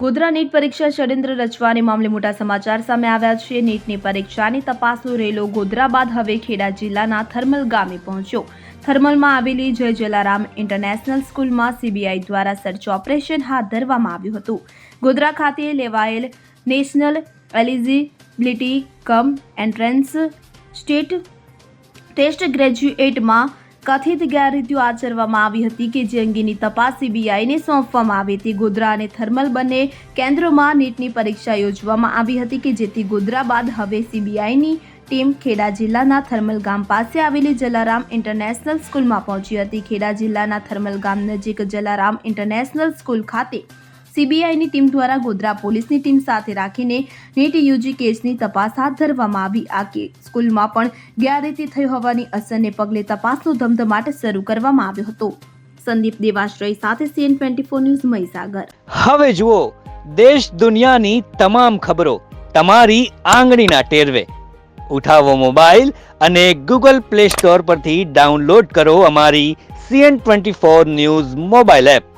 Godhra NEET પરીક્ષા ષડયંત્ર રચવાને મામલે મોટા સમાચાર સામે આવ્યા છે. નીટની પરીક્ષાની તપાસનો રેલો ગોધરા બાદ હવે ખેડા જિલ્લાના થર્મલ ગામે પહોંચ્યો. થર્મલમાં આવેલી જય જલારામ ઇન્ટરનેશનલ સ્કૂલમાં સીબીઆઈ દ્વારા સર્ચ ઓપરેશન હાથ ધરવામાં આવ્યું હતું. ગોધરા ખાતે લેવાયેલ National Eligibility cum Entrance State Test ગ્રેજ્યુએટમાં કથિત ગેરરીતિઓ આચરવામાં આવી હતી કે જે અંગેની તપાસ સીબીઆઈને સોંપવામાં આવી હતી. ગોધરા અને થર્મલ બંને કેન્દ્રોમાં નીટની પરીક્ષા યોજવામાં આવી હતી કે જેથી ગોધરા બાદ હવે સીબીઆઈની ટીમ ખેડા જિલ્લાના થર્મલ ગામ પાસે આવેલી જલારામ ઇન્ટરનેશનલ સ્કૂલમાં પહોંચી હતી. ખેડા જિલ્લાના થર્મલ ગામ નજીક જલારામ ઇન્ટરનેશનલ સ્કૂલ ખાતે સીબીઆઈની ટીમ દ્વારા ગોધરા પોલીસની ટીમ સાથે રાખીને નેટ યુજી કેસની તપાસ હાથ ધરવામાં આવી. આ કે સ્કૂલમાં પણ ગેરરીતિ થઈ હોવાની અસરને પગલે તપાસનો ધમધમાટ શરૂ કરવામાં આવ્યો હતો. સંદીપ દેવાશ્રય સાથે CN twenty four news Mahisagar. હવે જુઓ, દેશ દુનિયાની તમામ ખબરો તમારી આંગળીના ટેરવે. ઉઠાવો મોબાઈલ અને ગૂગલ પ્લે સ્ટોર પરથી ડાઉનલોડ કરો અમારી CN twenty four news mobile app.